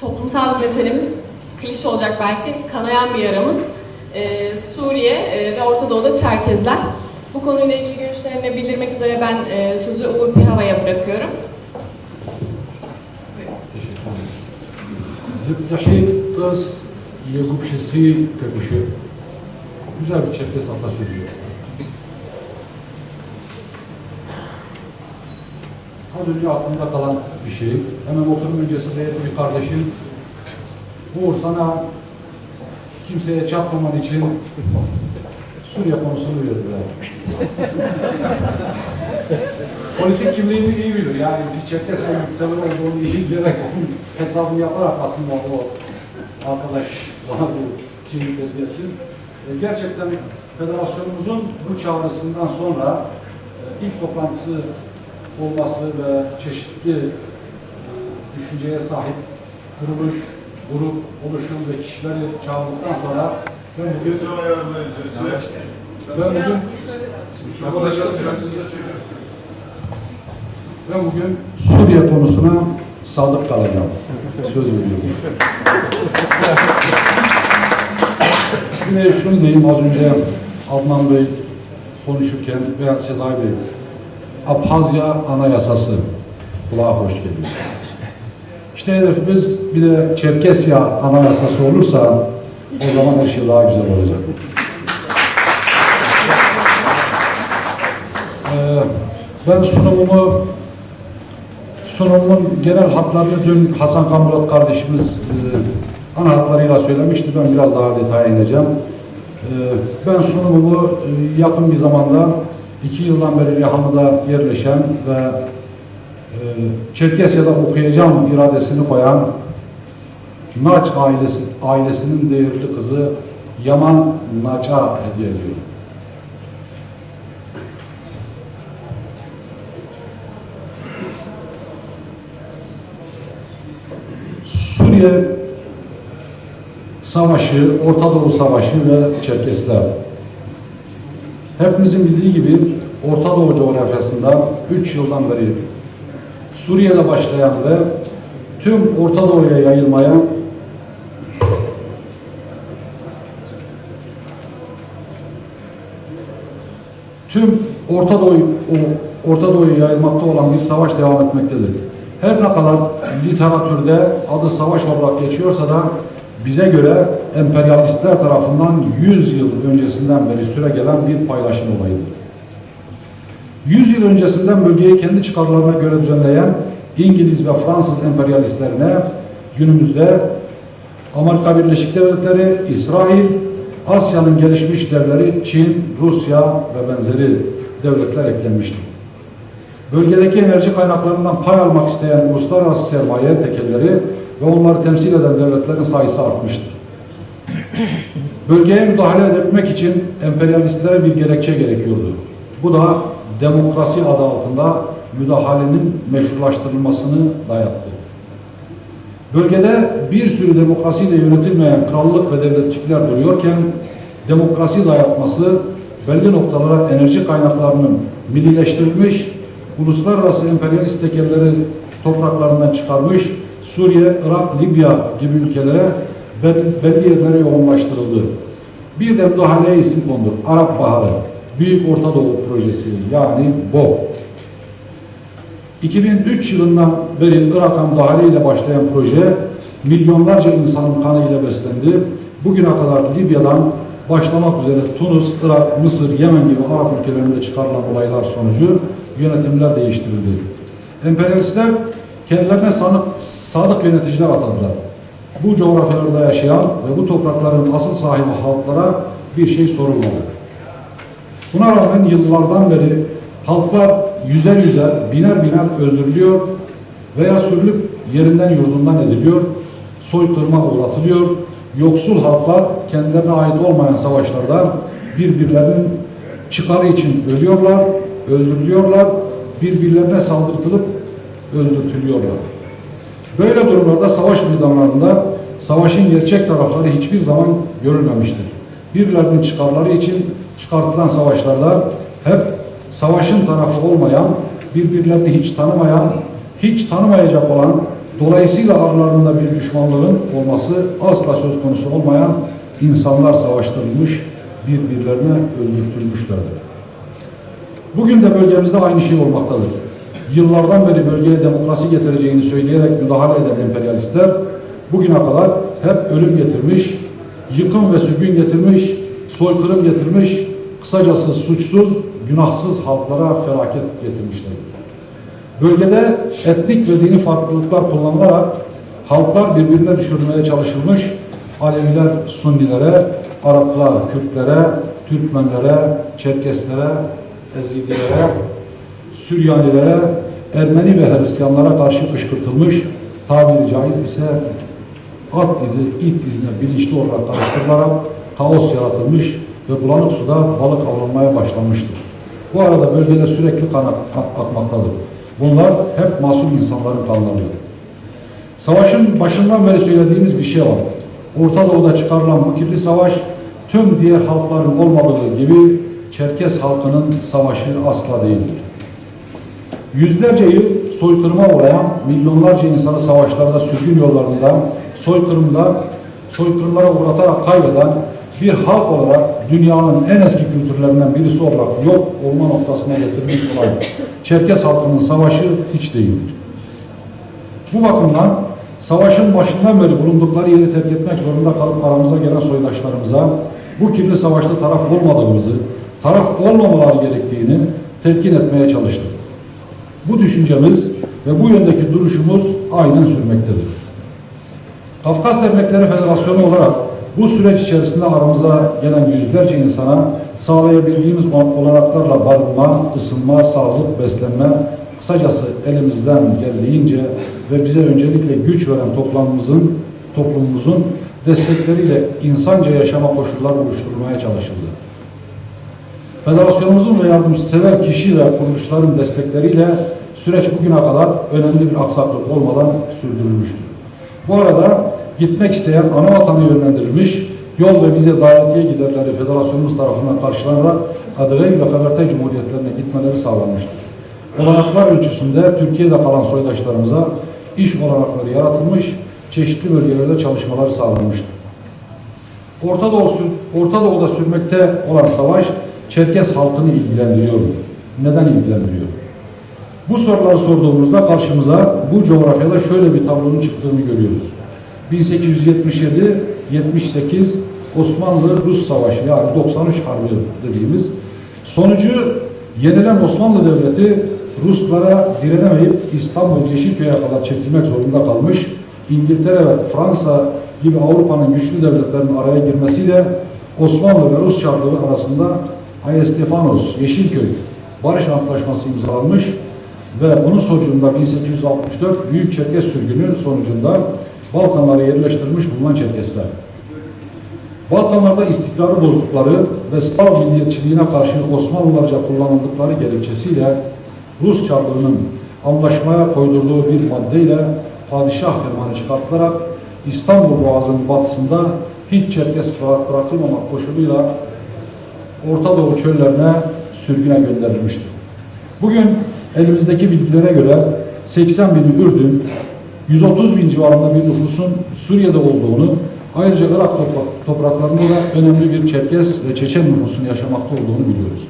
toplumsal bir meselemiz, klişe olacak belki, kanayan bir yaramız. Ee, Suriye e, ve Orta Doğu'da Çerkezler. Bu konuyla ilgili görüşlerini bildirmek üzere ben e, sözü Uğur Pihava'ya bırakıyorum. Zıptahi tız yegupşisi köpüşü. Güzel bir Çerkes atasözü. Az önce aklımda kalan bir şey. Hemen oturum öncesi değerli bir kardeşim. Uğur sana kimseye çarpmaman için Suriye konusunu verdiler. Politik kimliğini iyi bilir. Yani bir Çerkes sever olduğunu iyi bilerek onun hesabını yaparak aslında o arkadaş bana bu kimlik tespit etti. E, Gerçekten federasyonumuzun bu çağrısından sonra e, ilk toplantısı olması ve çeşitli e, düşünceye sahip kuruluş, grup, oluşum ve kişileri çağırdıktan sonra ben bugün, ben bugün ben bugün Suriye konusuna sadık kalacağım. Söz veriyorum. Şimdi şunu diyeyim az önce Adnan Bey konuşurken veya Sezai Bey Abhazya Anayasası kulağa hoş geliyor. İşte hedefimiz bir de Çerkesya Anayasası olursa o zaman her şey daha güzel olacak. Ee, ben sunumumu sunumumun genel hatlarını dün Hasan Kamurat kardeşimiz e, ana hatlarıyla söylemişti. Ben biraz daha detaya ineceğim. E, ben sunumumu e, yakın bir zamanda iki yıldan beri Rihanlı'da yerleşen ve e, Çerkesya'da okuyacağım iradesini koyan Naç ailesi, ailesinin değerli kızı Yaman Naç'a hediye ediyorum. Suriye Savaşı, Orta Doğu Savaşı ve Çerkesler. Hepimizin bildiği gibi Orta Doğu coğrafyasında 3 yıldan beri Suriye'de başlayan ve tüm Orta Doğu'ya yayılmaya tüm Orta Doğu Orta Doğu'ya yayılmakta olan bir savaş devam etmektedir. Her ne kadar literatürde adı savaş olarak geçiyorsa da bize göre emperyalistler tarafından 100 yıl öncesinden beri süre gelen bir paylaşım olayıdır. 100 yıl öncesinden bölgeyi kendi çıkarlarına göre düzenleyen İngiliz ve Fransız emperyalistlerine günümüzde Amerika Birleşik Devletleri, İsrail, Asya'nın gelişmiş devleri Çin, Rusya ve benzeri devletler eklenmiştir. Bölgedeki enerji kaynaklarından pay almak isteyen uluslararası sermaye tekelleri ve onları temsil eden devletlerin sayısı artmıştır. Bölgeye müdahale etmek için emperyalistlere bir gerekçe gerekiyordu. Bu da demokrasi adı altında müdahalenin meşrulaştırılmasını dayattı. Bölgede bir sürü demokrasiyle yönetilmeyen krallık ve devletçikler duruyorken demokrasi dayatması belli noktalara enerji kaynaklarının millileştirilmiş, uluslararası emperyalist tekelleri topraklarından çıkarmış, Suriye, Irak, Libya gibi ülkelere belli yerlere yoğunlaştırıldı. Bir de müdahaleye isim kondu. Arap Baharı, Büyük Orta Doğu Projesi yani BOP. 2003 yılından beri Irak'a müdahaleyle başlayan proje milyonlarca insanın kanıyla beslendi. Bugüne kadar Libya'dan başlamak üzere Tunus, Irak, Mısır, Yemen gibi Arap ülkelerinde çıkarılan olaylar sonucu yönetimler değiştirildi. Emperyalistler kendilerine sanık, sadık yöneticiler atadılar. Bu coğrafyalarda yaşayan ve bu toprakların asıl sahibi halklara bir şey sorulmadı. Buna rağmen yıllardan beri halklar yüzer yüzer, biner biner öldürülüyor veya sürülüp yerinden yurdundan ediliyor, soykırıma uğratılıyor, yoksul halklar kendilerine ait olmayan savaşlarda birbirlerinin çıkarı için ölüyorlar, öldürülüyorlar, birbirlerine saldırtılıp öldürtülüyorlar. Böyle durumlarda savaş meydanlarında savaşın gerçek tarafları hiçbir zaman görülmemiştir. Birilerinin çıkarları için çıkartılan savaşlarda hep savaşın tarafı olmayan, birbirlerini hiç tanımayan, hiç tanımayacak olan Dolayısıyla aralarında bir düşmanlığın olması asla söz konusu olmayan insanlar savaştırılmış, birbirlerine öldürtülmüşlerdir. Bugün de bölgemizde aynı şey olmaktadır. Yıllardan beri bölgeye demokrasi getireceğini söyleyerek müdahale eden emperyalistler bugüne kadar hep ölüm getirmiş, yıkım ve sürgün getirmiş, soykırım getirmiş, kısacası suçsuz, günahsız halklara felaket getirmişlerdir. Bölgede etnik ve dini farklılıklar kullanılarak halklar birbirine düşürmeye çalışılmış, Aleviler Sunnilere, Araplar Kürtlere, Türkmenlere, Çerkeslere, Ezidilere, Süryanilere, Ermeni ve Hristiyanlara karşı kışkırtılmış, tabiri caiz ise at izi, it izine bilinçli olarak karıştırılarak kaos yaratılmış ve bulanık suda balık avlanmaya başlanmıştır. Bu arada bölgede sürekli kan ak- akmaktadır. Bunlar hep masum insanların kanları. Savaşın başından beri söylediğimiz bir şey var. Orta Doğu'da çıkarılan bu kirli savaş tüm diğer halkların olmadığı gibi Çerkes halkının savaşı asla değildir. Yüzlerce yıl soykırıma uğrayan milyonlarca insanı savaşlarda, sürgün yollarında, soykırımda, soykırımlara uğratarak kaybeden bir halk olarak dünyanın en eski kültürlerinden birisi olarak yok olma noktasına getirmiş olan Çerkes halkının savaşı hiç değildir. Bu bakımdan savaşın başından beri bulundukları yeri terk etmek zorunda kalıp aramıza gelen soydaşlarımıza bu kirli savaşta taraf olmadığımızı, taraf olmamaları gerektiğini telkin etmeye çalıştık. Bu düşüncemiz ve bu yöndeki duruşumuz aynen sürmektedir. Kafkas Dernekleri Federasyonu olarak bu süreç içerisinde aramıza gelen yüzlerce insana sağlayabildiğimiz olanaklarla barınma, ısınma, sağlık, beslenme, kısacası elimizden geldiğince ve bize öncelikle güç veren toplumumuzun, toplumumuzun destekleriyle insanca yaşama koşulları oluşturulmaya çalışıldı. Federasyonumuzun ve yardımsever kişi ve kuruluşların destekleriyle süreç bugüne kadar önemli bir aksaklık olmadan sürdürülmüştür. Bu arada gitmek isteyen ana vatana yönlendirilmiş yol ve vize davetiye giderleri federasyonumuz tarafından karşılanarak Kadıköy ve Kabartay Cumhuriyetlerine gitmeleri sağlanmıştır. Olanaklar ölçüsünde Türkiye'de kalan soydaşlarımıza iş olanakları yaratılmış, çeşitli bölgelerde çalışmalar sağlanmıştır. Orta Doğu'da sürmekte olan savaş Çerkes halkını ilgilendiriyor. mu? Neden ilgilendiriyor? Bu soruları sorduğumuzda karşımıza bu coğrafyada şöyle bir tablonun çıktığını görüyoruz. 1877-78 Osmanlı-Rus Savaşı yani 93 Harbi dediğimiz sonucu yenilen Osmanlı Devleti Ruslara direnemeyip İstanbul Yeşilköy'e kadar çekilmek zorunda kalmış. İngiltere ve Fransa gibi Avrupa'nın güçlü devletlerinin araya girmesiyle Osmanlı ve Rus Çarlığı arasında Ayestefanos, Yeşilköy Barış Antlaşması imzalanmış ve bunun sonucunda 1864 Büyük Çerkes sürgünü sonucunda Balkanlara yerleştirilmiş bulunan Çerkesler. Balkanlarda istikrarı bozdukları ve Slav milliyetçiliğine karşı Osmanlılarca kullanıldıkları gerekçesiyle Rus Çarlığı'nın anlaşmaya koydurduğu bir maddeyle padişah fermanı çıkartılarak İstanbul Boğazı'nın batısında hiç Çerkes bıra- bırakılmamak koşuluyla Orta Doğu çöllerine sürgüne gönderilmiştir. Bugün elimizdeki bilgilere göre 80 bin Ürdün, 130 bin civarında bir nüfusun Suriye'de olduğunu, ayrıca Irak toprak- topraklarında da önemli bir Çerkes ve Çeçen nüfusun yaşamakta olduğunu biliyoruz.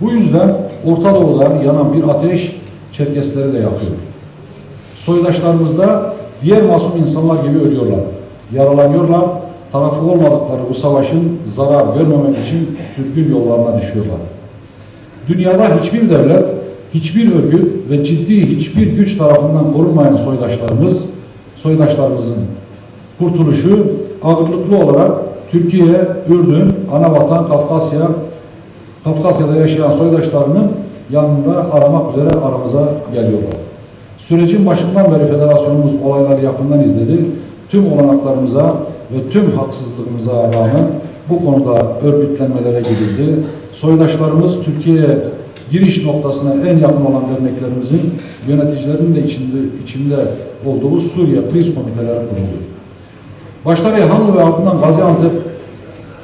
Bu yüzden Orta Doğu'da yanan bir ateş Çerkesleri de yakıyor. Soydaşlarımız da diğer masum insanlar gibi ölüyorlar. Yaralanıyorlar. Tarafı olmadıkları bu savaşın zarar görmemek için sürgün yollarına düşüyorlar. Dünyada hiçbir devlet, hiçbir örgüt ve ciddi hiçbir güç tarafından korunmayan soydaşlarımız, soydaşlarımızın kurtuluşu ağırlıklı olarak Türkiye, Ürdün, Anavatan, Kafkasya, Kafkasya'da yaşayan soydaşlarının yanında aramak üzere aramıza geliyorlar. Sürecin başından beri federasyonumuz olayları yakından izledi. Tüm olanaklarımıza ve tüm haksızlığımıza rağmen bu konuda örgütlenmelere gidildi. Soydaşlarımız Türkiye'ye giriş noktasına en yakın olan derneklerimizin yöneticilerinin de içinde, içinde olduğu Suriye kriz komiteleri kuruldu. Başta Reyhanlı ve ardından Gaziantep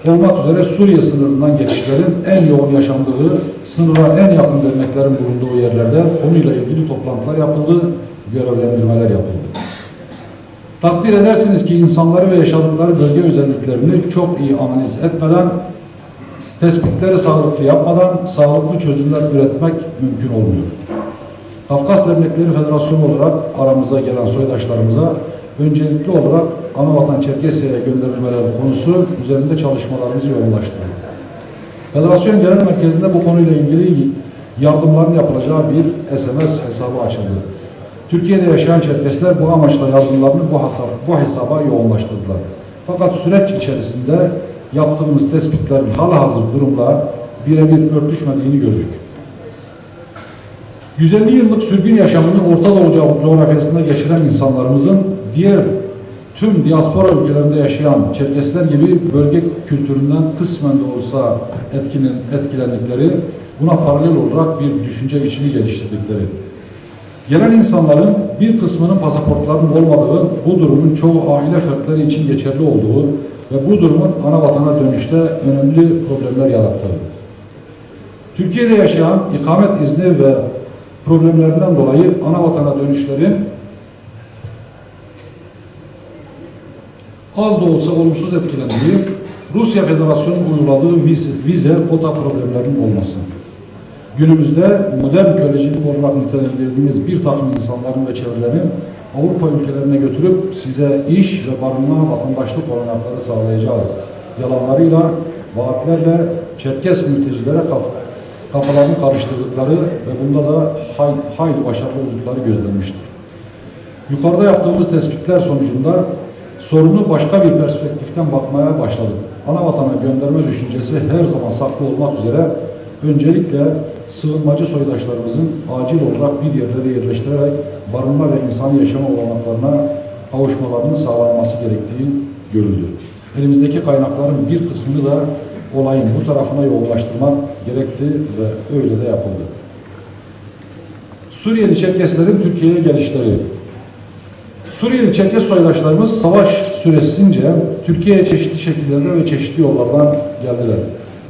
olmak üzere Suriye sınırından geçişlerin en yoğun yaşandığı, sınıra en yakın derneklerin bulunduğu yerlerde konuyla ilgili toplantılar yapıldı, görevlendirmeler yapıldı. Takdir edersiniz ki insanları ve yaşadıkları bölge özelliklerini çok iyi analiz etmeden, tespitleri sağlıklı yapmadan sağlıklı çözümler üretmek mümkün olmuyor. Kafkas Dernekleri Federasyonu olarak aramıza gelen soydaşlarımıza öncelikli olarak Anavatan Çerkesya'ya gönderilmeleri konusu üzerinde çalışmalarımızı yoğunlaştırdık. Federasyon Genel Merkezi'nde bu konuyla ilgili yardımların yapılacağı bir SMS hesabı açıldı. Türkiye'de yaşayan Çerkesler bu amaçla yardımlarını bu, hesap, bu hesaba yoğunlaştırdılar. Fakat süreç içerisinde yaptığımız tespitlerin halihazır durumla birebir örtüşmediğini gördük. 150 yıllık sürgün yaşamını Orta Doğu coğrafyasında geçiren insanlarımızın diğer tüm diaspora ülkelerinde yaşayan Çerkesler gibi bölge kültüründen kısmen de olsa etkilendikleri, buna paralel olarak bir düşünce biçimi geliştirdikleri. Gelen insanların bir kısmının pasaportlarının olmadığı, bu durumun çoğu aile fertleri için geçerli olduğu ve bu durumun ana vatana dönüşte önemli problemler yarattığı. Türkiye'de yaşayan ikamet izni ve problemlerden dolayı ana vatana dönüşlerin az da olsa olumsuz etkilendiği, Rusya Federasyonu'nun uyguladığı vize, vize kota problemlerinin olması. Günümüzde modern kölecilik olarak nitelendirdiğimiz bir takım insanların ve çevrelerin Avrupa ülkelerine götürüp size iş ve barınma vatandaşlık olanakları sağlayacağız. Yalanlarıyla, vaatlerle Çerkes mültecilere kaf kafalarını karıştırdıkları ve bunda da hay, hayli başarılı oldukları gözlenmiştir. Yukarıda yaptığımız tespitler sonucunda sorunu başka bir perspektiften bakmaya başladık. Ana vatana gönderme düşüncesi her zaman saklı olmak üzere öncelikle sığınmacı soydaşlarımızın acil olarak bir yerlere yerleştirerek barınma ve insani yaşama olanaklarına kavuşmalarının sağlanması gerektiği görüldü. Elimizdeki kaynakların bir kısmını da olayın bu tarafına yoğunlaştırmak gerekti ve öyle de yapıldı. Suriyeli Çerkeslerin Türkiye'ye gelişleri Suriyeli Çerkes soydaşlarımız savaş süresince Türkiye'ye çeşitli şekillerde ve çeşitli yollardan geldiler.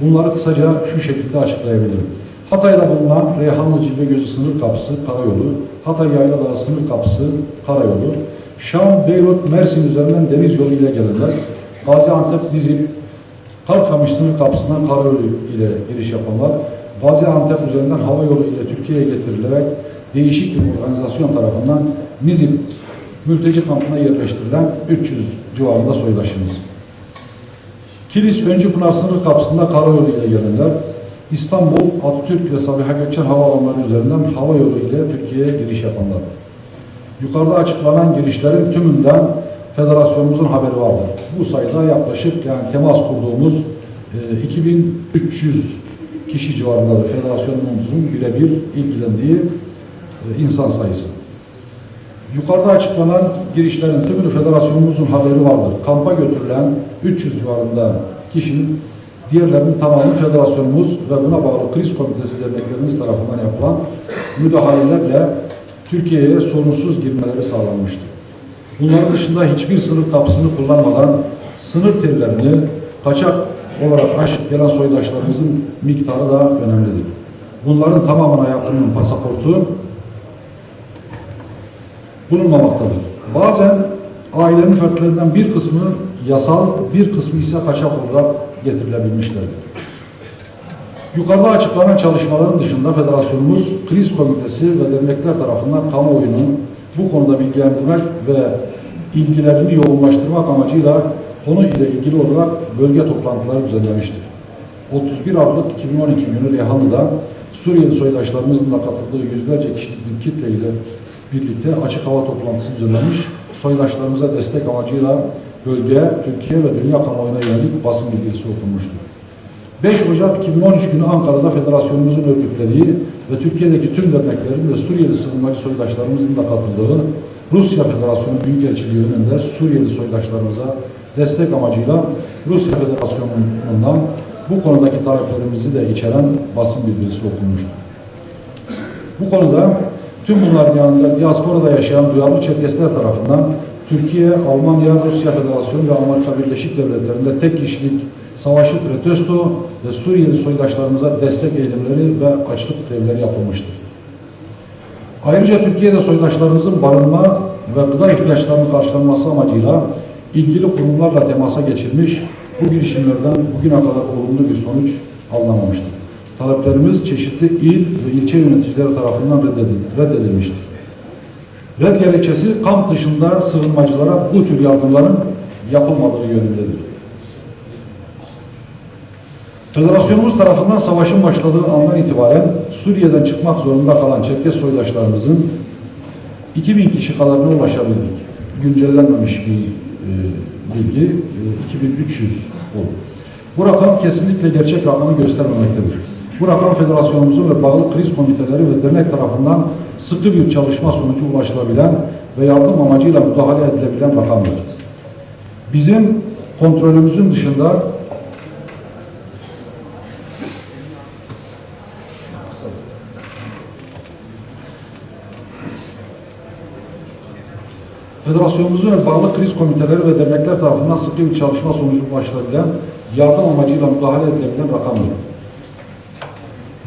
Bunları kısaca şu şekilde açıklayabilirim. Hatay'da bulunan Reyhanlı Cilve Gözü sınır kapısı karayolu, Hatay Yayladağ sınır kapısı karayolu, Şam, Beyrut, Mersin üzerinden deniz yolu ile gelirler. Gaziantep, Dizip, Karkamış sınır kapısından karayolu ile giriş yapanlar, Gaziantep üzerinden hava yolu ile Türkiye'ye getirilerek değişik bir organizasyon tarafından Mizip mülteci kampına yerleştirilen 300 civarında soydaşımız. Kilis Öncü Pınar sınır kapısında karayolu ile gelenler, İstanbul, Atatürk ve Sabiha Gökçen havaalanları üzerinden hava yolu ile Türkiye'ye giriş yapanlar. Yukarıda açıklanan girişlerin tümünden federasyonumuzun haberi vardır. Bu sayıda yaklaşık yani temas kurduğumuz e, 2300 kişi civarındadır federasyonumuzun birebir ilgilendiği e, insan sayısı. Yukarıda açıklanan girişlerin tümünü federasyonumuzun haberi vardır. Kampa götürülen 300 civarında kişinin diğerlerinin tamamı federasyonumuz ve buna bağlı kriz komitesi derneklerimiz tarafından yapılan müdahalelerle Türkiye'ye sorunsuz girmeleri sağlanmıştır. Bunların dışında hiçbir sınır kapısını kullanmadan sınır tellerini kaçak olarak aşıp gelen soydaşlarımızın miktarı da önemlidir. Bunların tamamına yakının pasaportu bulunmamaktadır. Bazen ailenin fertlerinden bir kısmı yasal, bir kısmı ise kaçak olarak getirilebilmişlerdir. Yukarıda açıklanan çalışmaların dışında federasyonumuz kriz komitesi ve dernekler tarafından kamuoyunu bu konuda bilgilendirmek ve ilgilerini yoğunlaştırmak amacıyla konu ile ilgili olarak bölge toplantıları düzenlemiştir. 31 Aralık 2012 günü Reyhanlı'da Suriyeli soydaşlarımızın da katıldığı yüzlerce kişilik bir kitle ile birlikte açık hava toplantısı düzenlenmiş. Soydaşlarımıza destek amacıyla bölge, Türkiye ve dünya kamuoyuna yönelik basın bilgisi okunmuştur. 5 Ocak 2013 günü Ankara'da federasyonumuzun örgütlediği ve Türkiye'deki tüm derneklerin ve Suriyeli sığınmacı soydaşlarımızın da katıldığı Rusya Federasyonu Büyükelçiliği önünde Suriyeli soydaşlarımıza destek amacıyla Rusya Federasyonu'ndan bu konudaki taleplerimizi de içeren basın bildirisi okunmuştur. Bu konuda tüm bunların yanında diasporada yaşayan duyarlı Çerkesler tarafından Türkiye, Almanya, Rusya Federasyonu ve Amerika Birleşik Devletleri'nde tek kişilik savaşı protesto ve Suriyeli soydaşlarımıza destek eylemleri ve açlık grevleri yapılmıştır. Ayrıca Türkiye'de soydaşlarımızın barınma ve gıda ihtiyaçlarının karşılanması amacıyla ilgili kurumlarla temasa geçilmiş, bu girişimlerden bugüne kadar olumlu bir sonuç alınamamıştır. Taleplerimiz çeşitli il ve ilçe yöneticileri tarafından reddedil- reddedilmiştir. Red gerekçesi kamp dışında sığınmacılara bu tür yardımların yapılmadığı yönündedir. Federasyonumuz tarafından savaşın başladığı andan itibaren Suriye'den çıkmak zorunda kalan Çerkes soydaşlarımızın 2000 kişi kadarına ulaşabildik. Güncellenmemiş bir e, bilgi, e, 2300 oldu. Bu rakam kesinlikle gerçek rakamı göstermemektedir. Bu rakam federasyonumuzun ve bağlı kriz komiteleri ve dernek tarafından sıkı bir çalışma sonucu ulaşılabilen ve yardım amacıyla müdahale edilebilen rakamdır. Bizim kontrolümüzün dışında Federasyonumuzun ve bağlı kriz komiteleri ve dernekler tarafından sıkı bir çalışma sonucu ulaşılabilen, yardım amacıyla müdahale edilebilen rakamdır.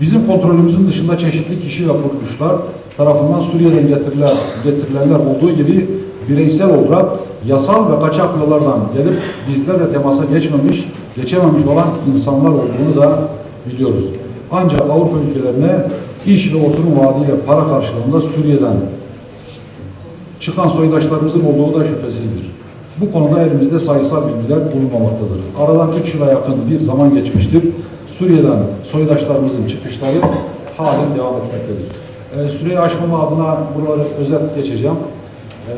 Bizim kontrolümüzün dışında çeşitli kişi ve kuruluşlar tarafından Suriye'den getirilen, getirilenler olduğu gibi bireysel olarak yasal ve kaçak yollardan gelip bizlerle temasa geçmemiş, geçememiş olan insanlar olduğunu da biliyoruz. Ancak Avrupa ülkelerine iş ve oturum vaadiyle para karşılığında Suriye'den çıkan soydaşlarımızın olduğu da şüphesizdir. Bu konuda elimizde sayısal bilgiler bulunmamaktadır. Aradan 3 yıla yakın bir zaman geçmiştir. Suriye'den soydaşlarımızın çıkışları halen devam etmektedir. Ee, süreyi aşmama adına buraları özet geçeceğim. Ee,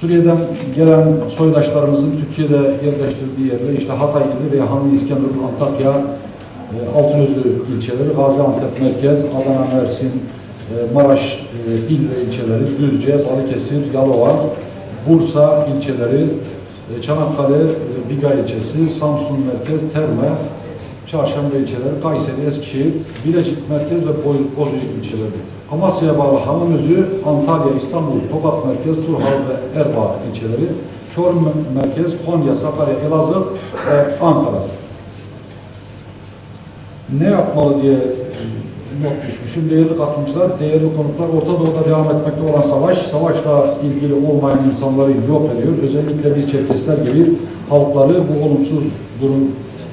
Suriye'den gelen soydaşlarımızın Türkiye'de yerleştirdiği yerler işte Hatay'lı, Reyhanlı, İskenderun, Antakya, e, Altınözü ilçeleri, Gaziantep merkez, Adana, Mersin, e, Maraş e, il ve ilçeleri, Düzce, Balıkesir, Yalova, Bursa ilçeleri, e, Çanakkale, e, Biga ilçesi, Samsun merkez, Terme, Çarşamba ilçeleri, Kayseri, Eskişehir, Bilecik merkez ve Bozüyük ilçeleri. Amasya'ya bağlı Hamamözü, Antalya, İstanbul, Tokat merkez, Turhal ve Erbaa ilçeleri, Çorum merkez, Konya, Sakarya, Elazığ ve Ankara ne yapmalı diye not düşmüşüm. Değerli katılımcılar, değerli konuklar, Orta Doğu'da devam etmekte olan savaş, savaşla ilgili olmayan insanları yok ediyor. Özellikle biz Çerkesler gibi halkları bu olumsuz durum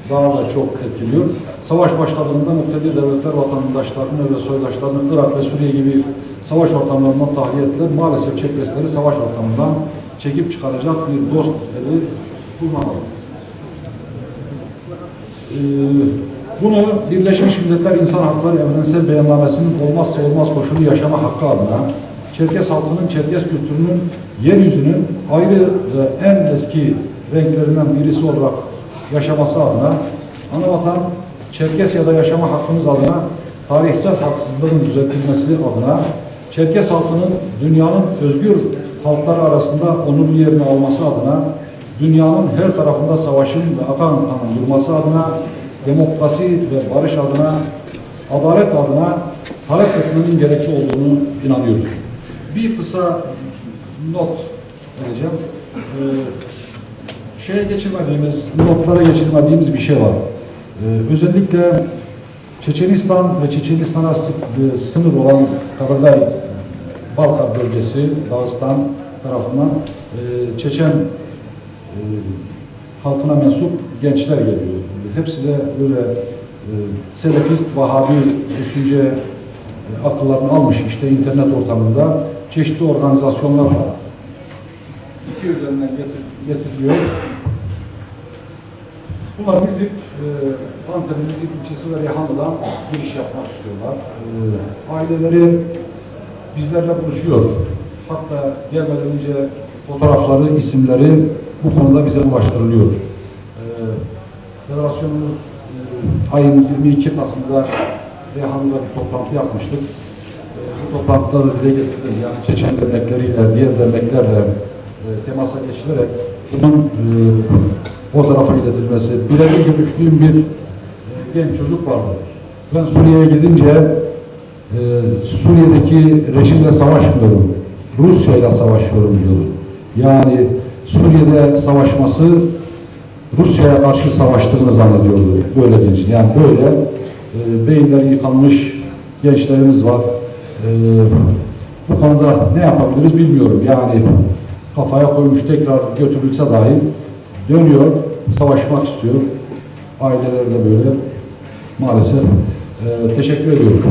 daha da çok etkiliyor. Savaş başladığında muhtedi devletler vatandaşlarını ve soydaşlarını Irak ve Suriye gibi savaş ortamlarından tahliye ettiler. Maalesef Çerkesleri savaş ortamından çekip çıkaracak bir dost eli bulunamadı. Ee, bunu Birleşmiş Milletler İnsan Hakları Evrensel Beyannamesi'nin olmazsa olmaz koşulu yaşama hakkı adına Çerkes halkının, Çerkes kültürünün yeryüzünün ayrı ve en eski renklerinden birisi olarak yaşaması adına Anavatan Çerkesya'da yaşama hakkımız adına tarihsel haksızlığın düzeltilmesi adına Çerkes halkının dünyanın özgür halkları arasında onurlu yerini alması adına dünyanın her tarafında savaşın ve akan kanın durması adına, demokrasi ve barış adına, adalet adına talep etmenin gerekli olduğunu inanıyoruz. Bir kısa not vereceğim. Ee, şeye geçirmediğimiz, notlara geçirmediğimiz bir şey var. Ee, özellikle Çeçenistan ve Çeçenistan'a e, sınır olan Kabardey Balkan bölgesi, Dağıstan tarafından e, Çeçen e, halkına mensup gençler geliyor. Hepsi de böyle e, selefist, vahabi düşünce e, akıllarını almış işte internet ortamında çeşitli organizasyonlar var. İki üzerinden getir, getiriliyor. Bunlar Nizip, e, Antep'in Nizip ilçesi ve Reyhanlı'dan giriş yapmak istiyorlar. E, aileleri bizlerle buluşuyor. Hatta gelmeden önce fotoğrafları, isimleri bu konuda bize ulaştırılıyor. Federasyonumuz e, ayın 22 Kasım'da Reyhan'da bir toplantı yapmıştık. Ee, bu toplantıda da dile getirildi. Yani Çeçen dernekleriyle, diğer derneklerle e, temasa geçilerek bunun e, o tarafa iletilmesi. Birebir görüştüğüm bir e, genç çocuk vardı. Ben Suriye'ye gidince e, Suriye'deki rejimle savaşmıyorum. Rusya ile savaşıyorum diyordu. Yani Suriye'de savaşması Rusya'ya karşı savaştığını zannediyordu böyle genç. Yani böyle e, beyinleri yıkanmış gençlerimiz var. E, bu konuda ne yapabiliriz bilmiyorum. Yani kafaya koymuş tekrar götürülse dahi dönüyor, savaşmak istiyor. Aileler de böyle maalesef. Ee, teşekkür ediyorum.